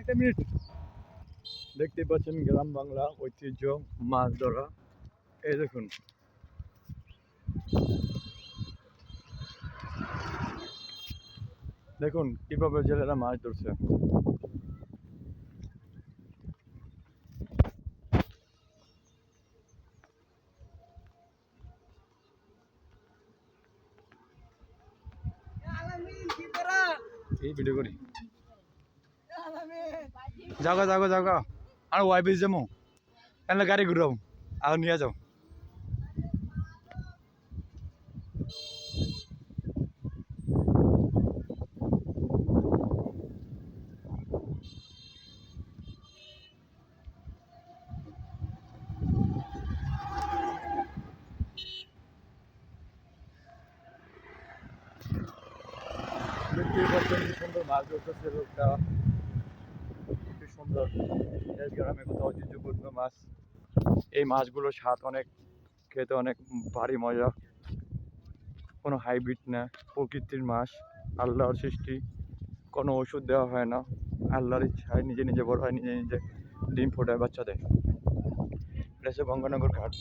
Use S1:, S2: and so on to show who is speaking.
S1: একটা মিনিট। দেখতে পাচ্ছেন গ্রাম বাংলা ঐতিহ্য মাছ ধরা। এই দেখুন। দেখুন কীভাবে জেলেরা মাছ ধরছে। এই ভিডিও করি। যাও যাও যাও আর ওয়াই বিস যাব তাহলে গাড়ি ঘুরাও আর নিয়ে যাও। দেখতেই পাচ্ছেন সুন্দর মাছ ধরতেছে লোকটা। গ্রামে কোথাও ঐতিহ্যপূর্ণ মাছ, এই মাছগুলোর স্বাদ অনেক, খেতে অনেক ভারী মজা। কোনো হাইব্রিড না, প্রকৃতির মাছ, আল্লাহর সৃষ্টি। কোনো ওষুধ দেওয়া হয় না, আল্লাহর ইচ্ছায় নিজে নিজে বড় হয়, নিজে নিজে ডিম ফোটায় বাচ্চা দেয় এটা হচ্ছে গঙ্গানগর ঘাট।